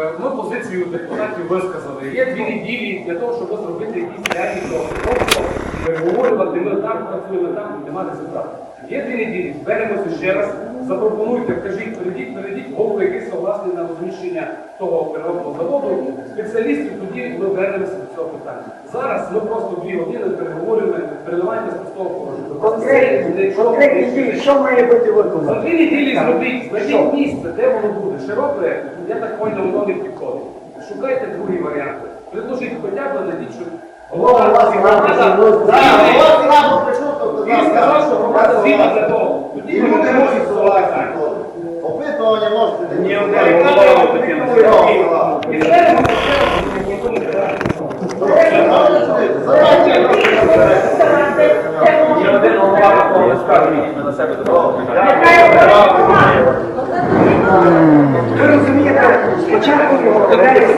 Е, Ми позицію депутатів висказали. Є дві неділі для того, щоб зробити якісь реальні кроки. Тобто переговорювати, ми так працюємо, так немає результату. Є дві неділі, зберемося ще раз, запропонуйте, кажіть, перейдіть, перейдіть голову, який согласний на розміщення того переробного заводу. Спеціалістів тоді ми вернемося до цього питання. Зараз ми просто дві години Конкретні, конкретні дії, що має бути За виконано? дві неділі зробіть, знайдіть місце, де воно буде. Широке, я так понял, воно не підходить. Шукайте другі варіанти. Предложіть хоча б знайдіть, що Голова власне ради громада- звернулася. Да, Голова прийшов, то Він сказав, що громада звільна для того. Тоді І люди можуть голосувати. Опитування можете. Ні, не рекламуємо таке на сьогодні. І зберемо це, ніхто не збирає. Є один голова такого скажу, ми на себе Ви розумієте, спочатку його перелік